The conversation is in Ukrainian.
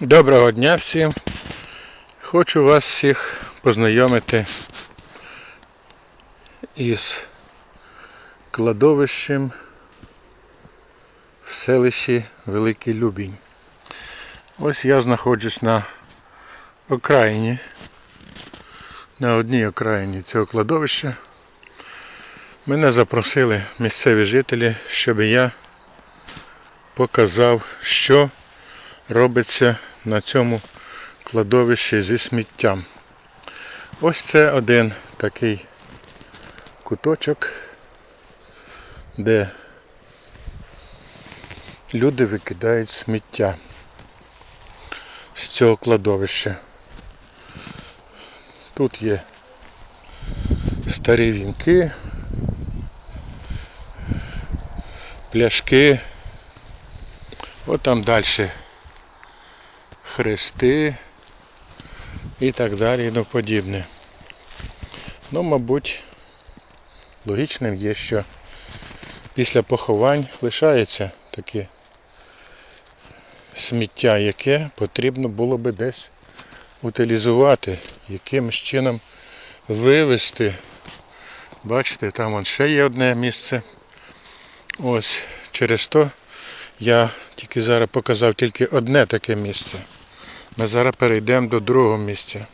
Доброго дня всім. Хочу вас всіх познайомити із кладовищем в селищі Великий Любінь. Ось я знаходжусь на окраїні, на одній окраїні цього кладовища. Мене запросили місцеві жителі, щоб я показав, що робиться на цьому кладовищі зі сміттям. Ось це один такий куточок, де люди викидають сміття з цього кладовища. Тут є старі вінки, пляшки. От там далі хрести і так далі і тому подібне. Ну, мабуть, логічним є, що після поховань лишається таке сміття, яке потрібно було би десь утилізувати, якимось чином вивезти. Бачите, там вон ще є одне місце. Ось через то я тільки зараз показав тільки одне таке місце. Ми зараз перейдемо до другого місця.